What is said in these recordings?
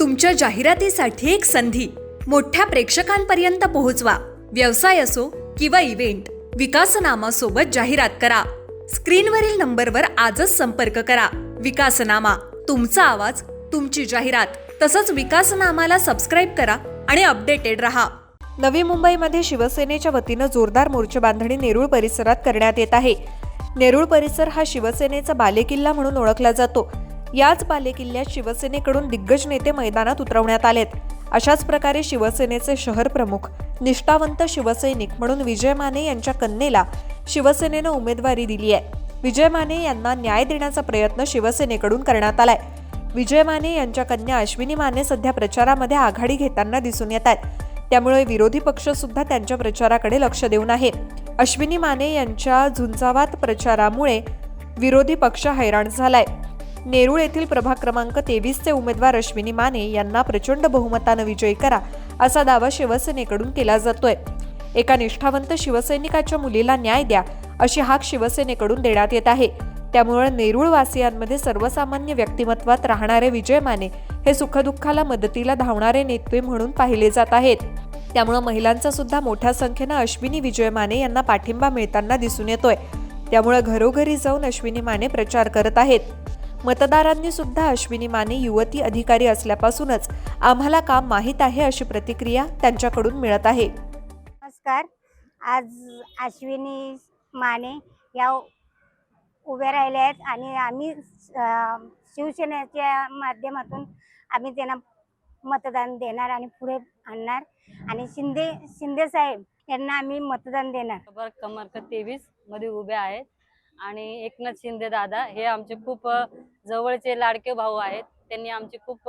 तुमच्या जाहिरातीसाठी एक संधी. मोठ्या प्रेक्षकांपर्यंत पोहोचवा. व्यवसाय असो किंवा इव्हेंट विकासनामासोबत जाहिरात करा. स्क्रीनवरील नंबरवर आजच संपर्क करा. विकासनामा तुमचा आवाज तुमची जाहिरात तसंच विकासनामाला सबस्क्राईब करा आणि अपडेटेड रहा. नवी मुंबईमध्ये शिवसेनेच्या वतीनं जोरदार मोर्चे बांधणी नेरूळ परिसरात करण्यात येत आहे. नेरूळ परिसर हा शिवसेनेचा बालेकिल्ला म्हणून ओळखला जातो. याच बालेकिल्ल्यात शिवसेनेकडून दिग्गज नेते मैदानात उतरवण्यात आलेत. अशाच प्रकारे शिवसेनेचे शहर प्रमुख निष्ठावंत शिवसैनिक म्हणून विजय माने यांच्या कन्येला शिवसेनेनं उमेदवारी दिली आहे विजय माने यांना न्याय देण्याचा प्रयत्न शिवसेनेकडून करण्यात आलाय. विजय माने यांच्या कन्या अश्विनी माने सध्या प्रचारामध्ये आघाडी घेताना दिसून येत आहेत. त्यामुळे विरोधी पक्ष सुद्धा त्यांच्या प्रचाराकडे लक्ष देऊन आहे. अश्विनी माने यांच्या झुंजावात प्रचारामुळे विरोधी पक्ष हैराण झालाय. नेरूळ येथील प्रभाग क्रमांक तेवीसचे उमेदवार अश्विनी माने यांना प्रचंड बहुमतानं विजयी करा असा दावा शिवसेनेकडून केला जातोय. एका निष्ठावंत शिवसैनिकाच्या मुलीला न्याय द्या अशी हाक शिवसेनेकडून देण्यात येत आहे. त्यामुळे नेरूळवासियांमध्ये सर्वसामान्य व्यक्तिमत्वात राहणारे विजय माने हे सुखदुःखाला मदतीला धावणारे नेते म्हणून पाहिले जात आहेत. त्यामुळे महिलांचा सुद्धा मोठ्या संख्येनं अश्विनी विजय माने यांना पाठिंबा मिळताना दिसून येतोय. त्यामुळे घरोघरी जाऊन अश्विनी माने प्रचार करत आहेत. मतदारांनी सुद्धा अश्विनी माने युवती अधिकारी असल्यापासूनच आम्हाला काम माहीत आहे अशी प्रतिक्रिया त्यांच्याकडून मिळत आहे. नमस्कार. आज अश्विनी माने या उभ्या राहिल्या आहेत आणि आम्ही शिवसेनेच्या माध्यमातून आम्ही त्यांना मतदान देणार आणि पुढे आणणार. आणि शिंदे शिंदे साहेब यांना आम्ही मतदान देणार. क्रमांक तेवीसमध्ये उभे आहेत. आणि एकनाथ शिंदे दादा हे आमचे खूप जवळचे लाडके भाऊ आहेत. त्यांनी आमची खूप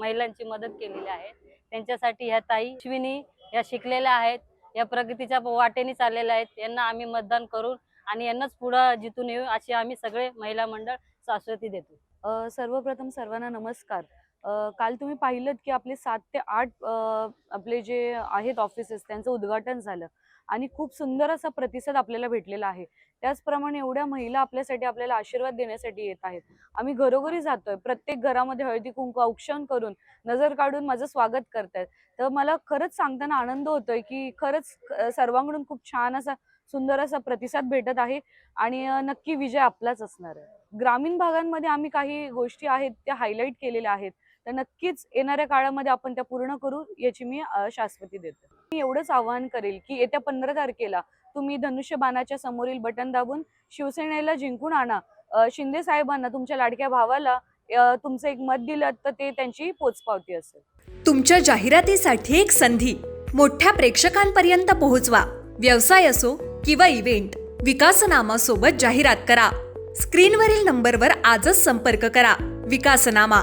महिलांची मदत केलेली आहे. त्यांच्यासाठी ह्या ताई अश्विनी या शिकलेल्या आहेत. या प्रगतीच्या वाटेने चाललेल्या आहेत. यांना आम्ही मतदान करून आणि यांनाच पुढं जितून येऊ अशी आम्ही सगळे महिला मंडळ शाश्वती देतो. सर्वप्रथम सर्वांना नमस्कार. काल तुम्ही पाहिलं की आपले सात ते आठ आपले जे आहेत ऑफिसेस त्यांचं उद्घाटन झालं आणि खूप सुंदर असा प्रतिसाद आपल्याला भेटलेला आहे. त्याचप्रमाणे एवढ्या महिला आपल्यासाठी आपल्याला आशीर्वाद देण्यासाठी येत आहेत. आम्ही घरोघरी जातोय. प्रत्येक घरामध्ये हळदी कुंकू औक्षण करून नजर काढून माझं स्वागत करतायत. तर मला खरंच सांगताना आनंद होतोय की खरंच सर्वांकडून खूप छान असा सुंदर असा प्रतिसाद भेटत आहे आणि नक्की विजय आपलाच असणार आहे. ग्रामीण भागांमध्ये आम्ही काही गोष्टी आहेत त्या हायलाईट केलेल्या आहेत. तर नक्कीच येणाऱ्या काळामध्ये आपण त्या पूर्ण करू याची मी शाश्वती देते. मी एवढंच आवाहन करेल की येत्या पंधरा तारखेला तुम्ही धनुष्यबाणाच्या समोरील बटन दाबून शिवसेनेला जिंकून आणा. शिंदे साहेबांना तुमच्या लाडक्या भावाला तुमचं एक मत दिलं तर ते त्यांची पोचपावती असेल. तुमच्या जाहिरातीसाठी एक संधी. मोठ्या प्रेक्षकांपर्यंत पोहोचवा. व्यवसाय असो किंवा इव्हेंट विकासनामासोबत जाहिरात करा. स्क्रीनवरील नंबरवर आजच संपर्क करा. विकासनामा.